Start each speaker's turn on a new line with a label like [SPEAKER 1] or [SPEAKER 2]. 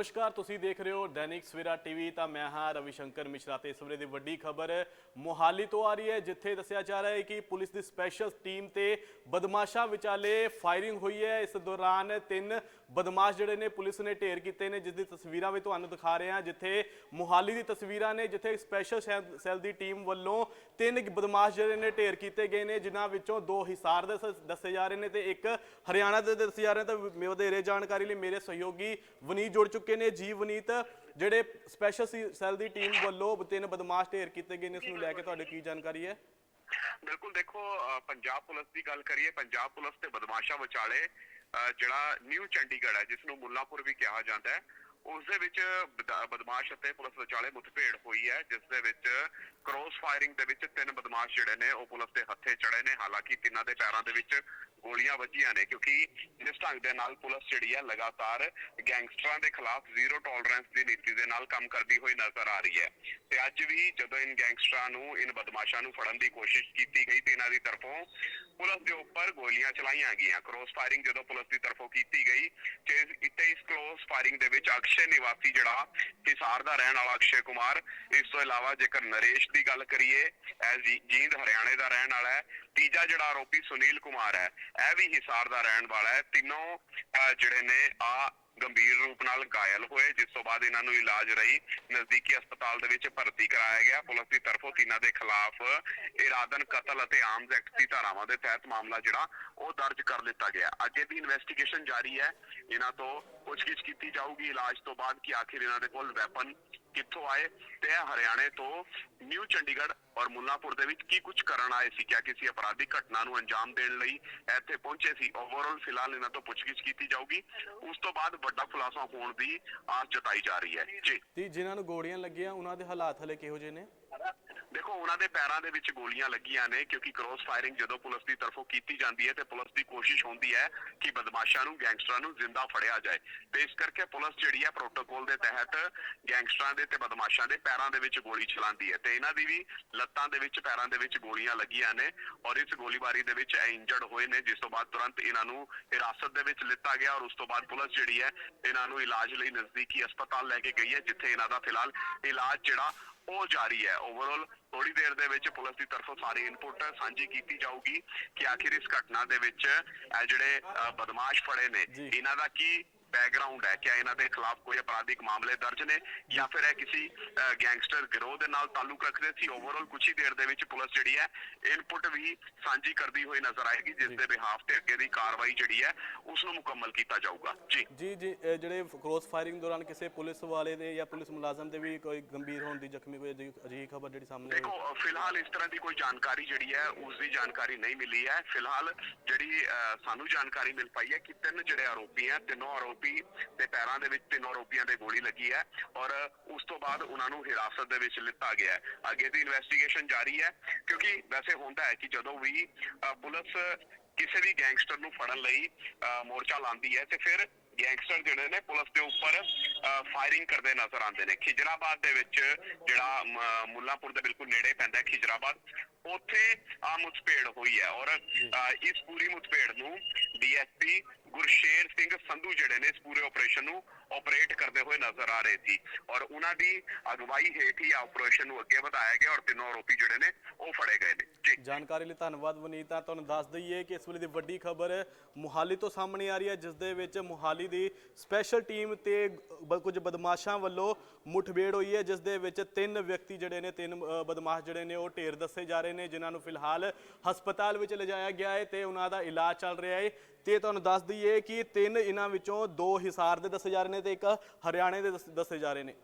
[SPEAKER 1] ਨਮਸਕਾਰ, ਤੁਸੀਂ ਦੇਖ ਰਹੇ ਹੋ ਦੈਨਿਕ ਸਵੇਰਾ ਟੀਵੀ। ਤਾਂ ਮੈਂ ਹਾਂ ਰਵੀ ਸ਼ੰਕਰ ਮਿਸ਼ਰਾ ਤੇ ਇਸ ਵੇਲੇ ਦੀ ਵੱਡੀ ਖਬਰ ਮੋਹਾਲੀ ਤੋਂ ਆ ਰਹੀ ਹੈ, ਜਿੱਥੇ ਦੱਸਿਆ ਜਾ ਰਿਹਾ ਹੈ ਕਿ ਪੁਲਿਸ ਦੀ ਸਪੈਸ਼ਲ ਟੀਮ ਤੇ ਬਦਮਾਸ਼ਾਂ ਵਿਚਾਲੇ ਫਾਇਰਿੰਗ ਹੋਈ ਹੈ। ਇਸ ਦੌਰਾਨ ਤਿੰਨ ਬਦਮਾਸ਼ ਜਿਹੜੇ ਨੇ, ਪੁਲਿਸ ਨੇ ਢੇਰ ਕੀਤੇ ਨੇ, ਜਿਸ ਦੀ ਤਸਵੀਰਾਂ ਵੀ ਤੁਹਾਨੂੰ ਦਿਖਾ ਰਹੇ ਹਾਂ, ਜਿੱਥੇ ਮੋਹਾਲੀ ਦੀ ਤਸਵੀਰਾਂ ਨੇ, ਜਿੱਥੇ ਸਪੈਸ਼ਲ ਸੈੱਲ ਦੀ ਟੀਮ ਵੱਲੋਂ ਤਿੰਨ ਬਦਮਾਸ਼ ਜਿਹੜੇ ਨੇ ਢੇਰ ਕੀਤੇ ਗਏ ਨੇ, ਜਿਨ੍ਹਾਂ ਵਿੱਚੋਂ ਦੋ ਹਿਸਾਰ ਦੇ ਦੱਸੇ ਜਾ ਰਹੇ ਨੇ ਤੇ ਇੱਕ ਹਰਿਆਣਾ ਦੇ ਦੱਸੇ ਜਾ ਰਹੇ ਤਾਂ ਵਧੇਰੇ ਜਾਣਕਾਰੀ ਲਈ ਮੇਰੇ ਸਹਿਯੋਗੀ ਵਨੀਤ ਜੁੜ ਚੁੱਕੇ ਨੇ। ਜੀ ਵਨੀਤ, ਜਿਹੜੇ ਸਪੈਸ਼ਲ ਸੈੱਲ ਦੀ ਟੀਮ ਵੱਲੋਂ ਤਿੰਨ ਬਦਮਾਸ਼ ਢੇਰ ਕੀਤੇ ਗਏ ਨੇ, ਇਸ ਨੂੰ ਲੈ ਕੇ ਤੁਹਾਡੇ ਕੀ ਜਾਣਕਾਰੀ ਹੈ?
[SPEAKER 2] ਬਿਲਕੁਲ ਦੇਖੋ ਪੰਜਾਬ ਪੁਲਿਸ ਦੀ ਗੱਲ ਕਰੀਏ, ਪੰਜਾਬ ਪੁਲਿਸ ਤੇ ਬਦਮਾਸ਼ਾਂ ਵਿਚਾਲੇ ਜਿਹੜਾ ਨਿਊ ਚੰਡੀਗੜ੍ਹ ਹੈ ਜਿਸ ਨੂੰ ਮੁੱਲਾਪੁਰ ਵੀ ਕਿਹਾ ਜਾਂਦਾ ਹੈ ਉਸ ਦੇ ਵਿੱਚ ਬਦ- ਬਦਮਾਸ਼ ਅਤੇ ਪੁਲਿਸ ਵਿਚਾਲੇ ਮੁੱਠਭੇੜ ਹੋਈ ਹੈ, ਜਿਸ ਦੇ ਵਿੱਚ ਕ੍ਰੋਸ ਫਾਇਰਿੰਗ ਦੇ ਵਿੱਚ ਤਿੰਨ ਬਦਮਾਸ਼ ਜਿਹੜੇ ਨੇ, ਉਹ ਪੁਲਿਸ ਦੇ ਹੱਥੇ ਚੜੇ ਨੇ। ਹਾਲਾਂਕਿ ਤਿੰਨਾਂ ਦੇ ਪੈਰਾਂ ਦੇ ਵਿੱਚ ਗੋਲੀਆਂ ਵੱਜੀਆਂ ਨੇ, ਕਿਉਂਕਿ ਜਿਸ ਢੰਗ ਦੇ ਨਾਲ ਪੁਲਿਸ ਜਿਹੜੀ ਹੈ ਲਗਾਤਾਰ ਗੈਂਗਸਟਰਾਂ ਦੇ ਖਿਲਾਫ ਜ਼ੀਰੋ ਟੋਲਰੈਂਸ ਦੀ ਨੀਤੀ ਦੇ ਨਾਲ ਕੰਮ ਕਰਦੀ ਹੋਈ ਨਜ਼ਰ ਆ ਰਹੀ ਹੈ। ਤੇ ਅੱਜ ਵੀ ਜਦੋਂ ਇਨ ਗੈਂਗਸਟਰਾਂ ਨੂੰ, ਇਨ ਬਦਮਾਸ਼ਾਂ ਨੂੰ ਫੜਨ ਦੀ ਕੋਸ਼ਿਸ਼ ਕੀਤੀ ਗਈ, ਤੇ ਇਹਨਾਂ ਦੀ ਤਰਫੋਂ ਪੁਲਿਸ ਦੇ ਉੱਪਰ ਗੋਲੀਆਂ ਚਲਾਈਆਂ ਗਈਆਂ। ਕ੍ਰੋਸ ਫਾਇਰਿੰਗ ਜਦੋਂ ਪੁਲਿਸ ਦੀ ਤਰਫੋਂ ਕੀਤੀ ਗਈ, ਤੇ ਉਸ ਫਾਇਰਿੰਗ ਦੇ ਵਿੱਚ ਅਕਸ਼ੇ ਨਿਵਾਸੀ ਜਿਹੜਾ ਹਿਸਾਰ ਦਾ ਰਹਿਣ ਵਾਲਾ ਅਕਸ਼ੇ ਕੁਮਾਰ ਇਸ ਤੋਂ ਇਲਾਵਾ ਜੇਕਰ ਨਰੇਸ਼ ਦੀ ਗੱਲ ਕਰੀਏ ਇਹ ਜੀ- ਜੀਂਦ ਹਰਿਆਣੇ ਦਾ ਰਹਿਣ ਵਾਲਾ ਹੈ। ਤੀਜਾ ਜਿਹੜਾ ਆਰੋਪੀ ਸੁਨੀਲ ਕੁਮਾਰ ਹੈ ਇਹ ਵੀ ਹਿਸਾਰ ਦਾ ਰਹਿਣ ਵਾਲਾ ਹੈ। ਤਿੰਨੋਂ ਅਹ, ਜਿਹੜੇ ਨੇ ਆ ਗੰਭੀਰ ਰੂਪ ਨਾਲ ਘਾਇਲ ਹੋਏ, ਜਿਸ ਤੋਂ ਬਾਅਦ ਇਹਨਾਂ ਨੂੰ ਇਲਾਜ ਰਹੀ ਨਜ਼ਦੀਕੀ ਹਸਪਤਾਲ ਦੇ ਵਿੱਚ ਭਰਤੀ ਕਰਾਇਆ ਗਿਆ। ਪੁਲਿਸ ਦੀ ਤਰਫੋਂ ਤਿੰਨਾਂ ਦੇ ਖਿਲਾਫ ਇਰਾਦਨ, ਕਤਲ ਅਤੇ ਆਰਮਜ਼ ਐਕਟ ਦੀ ਧਾਰਾਵਾਂ ਦੇ ਤਹਿਤ ਮਾਮਲਾ ਜਿਹੜਾ, ਉਹ ਦਰਜ ਕਰ ਲਿੱਤਾ ਗਿਆ। ਅੱਗੇ ਦੀ ਇਨਵੈਸਟੀਗੇਸ਼ਨ ਜਾਰੀ ਹੈ। ਇਹਨਾਂ ਤੋਂ ਪੁੱਛਗਿੱਛ ਕੀਤੀ ਜਾਊਗੀ। ਇਲਾਜ ਤੋਂ ਬਾਅਦ ਕਿ ਆਖਿਰ ਇਹਨਾਂ ਦੇ ਕੋਲ ਵੈਪਨ ਕਿੱਥੋਂ ਆਏ ਤੇ ਇਹ ਹਰਿਆਣੇ ਤੋਂ ਨਿਊ ਚੰਡੀਗੜ੍ਹ ਔਰ ਮੁੱਲਾਪੁਰ ਦੇ ਵਿੱਚ ਕੀ ਕੁਝ ਕਰਨ ਆਏ ਸੀ ਕਿਆ ਕਿਸੇ ਅਪਰਾਧਿਕ ਘਟਨਾ ਨੂੰ ਅੰਜਾਮ ਦੇਣ ਲਈ ਇੱਥੇ ਪਹੁੰਚੇ ਸੀ। ਓਵਰਆਲ ਫਿਲਹਾਲ ਇਹਨਾਂ ਤੋਂ ਪੁੱਛਗਿੱਛ ਕੀਤੀ ਜਾਊਗੀ। ਉਸ ਤੋਂ ਬਾਅਦ ਵੱਡਾ ਖੁਲਾਸਾ ਹੋਣ ਦੀ ਆਸ ਜਤਾਈ ਜਾ ਰਹੀ ਹੈ। ਜੀ।
[SPEAKER 1] ਤੇ ਜਿਨ੍ਹਾਂ ਨੂੰ ਗੋਲੀਆਂ ਲੱਗੀਆਂ ਉਹਨਾਂ ਦੇ ਹਾਲਾਤ ਹਲੇ ਕਿਹੋ ਜਿਹੇ ਨੇ?
[SPEAKER 2] ਦੇਖੋ, ਉਹਨਾਂ ਦੇ ਪੈਰਾਂ ਦੇ ਵਿੱਚ ਗੋਲੀਆਂ ਲੱਗੀਆਂ ਨੇ ਕਿਉਂਕਿ ਕ੍ਰੋਸ ਫਾਇਰਿੰਗ ਜਦੋਂ ਪੁਲਿਸ ਦੀ ਤਰਫੋਂ ਕੀਤੀ ਜਾਂਦੀ ਹੈ ਤੇ ਪੁਲਿਸ ਦੀ ਕੋਸ਼ਿਸ਼ ਹੁੰਦੀ ਹੈ ਕਿ ਬਦਮਾਸ਼ਾਂ ਨੂੰ, ਗੈਂਗਸਟਰਾਂ ਨੂੰ ਜ਼ਿੰਦਾ ਫੜਿਆ ਜਾਏ। ਤੇ ਇਸ ਕਰਕੇ ਪੁਲਿਸ ਜਿਹੜੀ ਹੈ ਪ੍ਰੋਟੋਕੋਲ ਦੇ ਤਹਿਤ ਗੈਂਗਸਟਰਾਂ ਦੇ ਤੇ ਬਦਮਾਸ਼ਾਂ ਦੇ ਪੈਰਾਂ ਦੇ ਵਿੱਚ ਗੋਲੀ ਚਲਾਉਂਦੀ ਹੈ। ਤੇ ਇਹਨਾਂ ਦੀ ਵੀ ਲੱਤਾਂ ਦੇ ਵਿੱਚ, ਪੈਰਾਂ ਦੇ ਵਿੱਚ ਗੋਲੀਆਂ ਲੱਗੀਆਂ ਨੇ ਔਰ ਇਸ ਗੋਲੀਬਾਰੀ ਦੇ ਵਿੱਚ ਇੰਜਰਡ ਹੋਏ ਨੇ, ਜਿਸ ਤੋਂ ਬਾਅਦ ਤੁਰੰਤ ਇਹਨਾਂ ਨੂੰ ਹਿਰਾਸਤ ਦੇ ਵਿੱਚ ਲਿੱਤਾ ਗਿਆ ਔਰ ਉਸ ਤੋਂ ਬਾਅਦ ਪੁਲਿਸ ਜਿਹੜੀ ਹੈ ਇਹਨਾਂ ਨੂੰ ਇਲਾਜ ਲਈ ਨਜ਼ਦੀਕੀ ਹਸਪਤਾਲ ਲੈ ਕੇ ਗਈ ਹੈ, ਜਿੱਥੇ ਇਹਨਾਂ ਦਾ ਫਿਲਹਾਲ ਇਲਾਜ ਜਿਹੜਾ ਉਹ ਜਾਰੀ ਹੈ ਓਵਰਆਲ ਥੋੜੀ ਦੇਰ ਦੇ ਵਿੱਚ ਪੁਲਿਸ ਦੀ ਤਰਫੋਂ ਸਾਰੀ ਇਨਪੁਟ ਸਾਂਝੀ ਕੀਤੀ ਜਾਊਗੀ ਕਿ ਆਖਿਰ ਇਸ ਘਟਨਾ ਦੇ ਵਿੱਚ ਇਹ ਜਿਹੜੇ ਅ, ਬਦਮਾਸ਼ ਫੜੇ ਨੇ। ਇਹਨਾਂ ਦਾ ਕੀ ਬੈਕਗ੍ਰਾਉਂਡ ਹੈ ਕਿ ਇਹਨਾਂ ਦੇ ਖਿਲਾਫ ਕੋਈ ਅਪਰਾਧਿਕ ਮਾਮਲੇ ਦਰਜ ਨੇ ਜਾਂ ਫਿਰ ਇਹ ਕਿਸੇ ਗੈਂਗਸਟਰ ਗਿਰੋਹ ਦੇ ਨਾਲ ਤਾਲੁਕ ਰੱਖਦੇ ਸੀ। ਓਵਰਆਲ ਕੁਝ ਹੀ ਦੇਰ ਦੇ ਵਿੱਚ ਪੁਲਿਸ ਜਿਹੜੀ ਹੈ ਇਨਪੁਟ ਵੀ ਸਾਂਝੀ ਕਰਦੀ ਹੋਈ ਨਜ਼ਰ ਆਏਗੀ ਜਿਸ ਦੇ ਬਿਹਾਫ ਤੇ ਅੱਗੇ ਦੀ ਕਾਰਵਾਈ ਜਿਹੜੀ ਹੈ ਉਸ ਨੂੰ ਮੁਕੰਮਲ ਕੀਤਾ ਜਾਊਗਾ। ਜੀ।
[SPEAKER 1] ਜੀ ਜੀ ਜਿਹੜੇ ਕ੍ਰੋਸ ਫਾਇਰਿੰਗ ਦੌਰਾਨ ਕਿਸੇ ਪੁਲਿਸ ਵਾਲੇ ਦੇ ਜਾਂ ਪੁਲਿਸ ਮੁਲਾਜ਼ਮ ਦੇ ਵੀ ਕੋਈ ਗੰਭੀਰ ਹੋਣ ਦੀ ਜ਼ਖਮੀ ਕੋਈ ਅਜਿਹੀ ਖਬਰ ਜਿਹੜੀ ਸਾਹਮਣੇ
[SPEAKER 2] ਦੇਖੋ ਫਿਲਹਾਲ ਇਸ ਤਰ੍ਹਾਂ ਦੀ ਕੋਈ ਜਾਣਕਾਰੀ ਜਿਹੜੀ ਹੈ ਉਸ ਦੀ ਜਾਣਕਾਰੀ ਨਹੀਂ ਮਿਲੀ ਹੈ। ਫਿਲਹਾਲ ਜਿਹੜੀ ਸਾਨੂੰ ਜਾਣਕਾਰੀ ਮਿਲ ਪਾਈ ਹੈ ਕਿ ਤਿੰਨ ਜਿਹੜੇ ਆਰੋਪੀ ਹੈ ਤਿੰਨੋਂ ਆਰੋਪੀ ਦੇ ਪੈਰਾਂ ਦੇ ਵਿੱਚ ਤਿੰਨ ਆਰੋਪੀਆਂ ਦੇ ਗੋਲੀ ਲੱਗੀ ਹੈ ਔਰ ਉਸ ਤੋਂ ਬਾਅਦ ਉਹਨਾਂ ਨੂੰ ਹਿਰਾਸਤ ਦੇ ਵਿੱਚ ਲਿੱਤਾ ਗਿਆ ਹੈ। ਅੱਗੇ ਦੀ ਇਨਵੈਸਟੀਗੇਸ਼ਨ ਜਾਰੀ ਹੈ ਕਿਉਂਕਿ ਵੈਸੇ ਹੁੰਦਾ ਹੈ ਕਿ ਜਦੋਂ ਵੀ ਪੁਲਿਸ ਕਿਸੇ ਵੀ ਗੈਂਗਸਟਰ ਨੂੰ ਫੜਨ ਲਈ ਮੋਰਚਾ ਲਾਉਂਦੀ ਹੈ ਤੇ ਫਿਰ ਗੈਂਗਸਟਰ ਜਿਹੜੇ ਨੇ ਪੁਲਿਸ ਦੇ ਉੱਪਰ ਫਾਇਰਿੰਗ ਕਰਦੇ ਨਜ਼ਰ ਆਉਂਦੇ ਨੇ। ਖਿਜਰਾਬਾਦ ਦੇ ਵਿੱਚ ਜਿਹੜਾ, ਮ- ਮੁੱਲਾਪੁਰ ਦੇ ਬਿਲਕੁਲ ਨੇੜੇ ਪੈਂਦਾ ਖਿਜਰਾਬਾਦ, ਉੱਥੇ ਆ ਮੁਠਭੇੜ ਹੋਈ ਹੈ ਔਰ ਇਸ ਪੂਰੀ ਮੁਠਭੇੜ ਨੂੰ ਡੀਐਸਪੀ ਗੁਰਸ਼ੇਰ ਸਿੰਘ ਸੰਧੂ ਜਿਹੜੇ ਨੇ ਇਸ ਪੂਰੇ ਆਪਰੇਸ਼ਨ ਨੂੰ ਆਪਰੇਟ ਕਰਦੇ ਹੋਏ ਨਜ਼ਰ ਆ ਰਹੇ ਸੀ। ਔਰ ਉਹਨਾਂ ਦੀ ਅਗਵਾਈ ਹੇਠ ਹੀ ਆਪਰੇਸ਼ਨ ਨੂੰ ਅੱਗੇ ਵਧਾਇਆ ਗਿਆ ਔਰ ਤਿੰਨੋਂ ਆਰੋਪੀ ਜਿਹੜੇ ਨੇ ਉਹ ਫੜੇ ਗਏ ਨੇ। ਜੀ।
[SPEAKER 1] ਜਾਣਕਾਰੀ ਲਈ ਧੰਨਵਾਦ ਵਨੀਤਾ, ਤੁਹਾਨੂੰ ਦੱਸ ਦਈਏ ਕਿ ਇਸ ਵੇਲੇ ਦੀ ਵੱਡੀ ਖਬਰ ਮੁਹਾਲੀ ਤੋਂ ਸਾਹਮਣੇ ਆ ਰਹੀ ਹੈ, ਜਿਸ ਦੇ ਵਿੱਚ ਮੁਹਾਲੀ ਦੀ ਸਪੈਸ਼ਲ ਟੀਮ ਤੇ ਬ- ਕੁਝ ਬਦਮਾਸ਼ਾਂ ਵੱਲੋਂ ਮੁਠਭੇੜ ਹੋਈ ਹੈ, ਜਿਸ ਦੇ ਵਿੱਚ ਤਿੰਨ ਵਿਅਕਤੀ ਜਿਹੜੇ ਨੇ, ਤਿੰਨ ਬਦਮਾਸ਼ ਜਿਹੜੇ ਨੇ, ਉਹ ਢੇਰ ਦੱਸੇ ਜਾ ਰਹੇ ਨੇ, ਜਿਨ੍ਹਾਂ ਨੂੰ ਫਿਲਹਾਲ ਹਸਪਤਾਲ ਵਿੱਚ ਲਿਜਾਇਆ ਗਿਆ ਹੈ ਤੇ ਉਹਨਾਂ ਦਾ ਇਲਾਜ ਚੱਲ ਰਿਹਾ ਹੈ। ਤੇ ਤੁਹਾਨੂੰ ਦੱਸ ਦਈਏ ਕਿ ਤਿੰਨ ਇਹਨਾਂ ਵਿੱਚੋਂ ਦੋ ਹਿਸਾਰ ਦੇ ਦੱਸੇ ਜਾ ਰਹੇ ਨੇ ਤੇ ਇੱਕ ਹਰਿਆਣੇ ਦੇ ਦੱਸ- ਦੱਸੇ ਜਾ ਰਹੇ ਨੇ।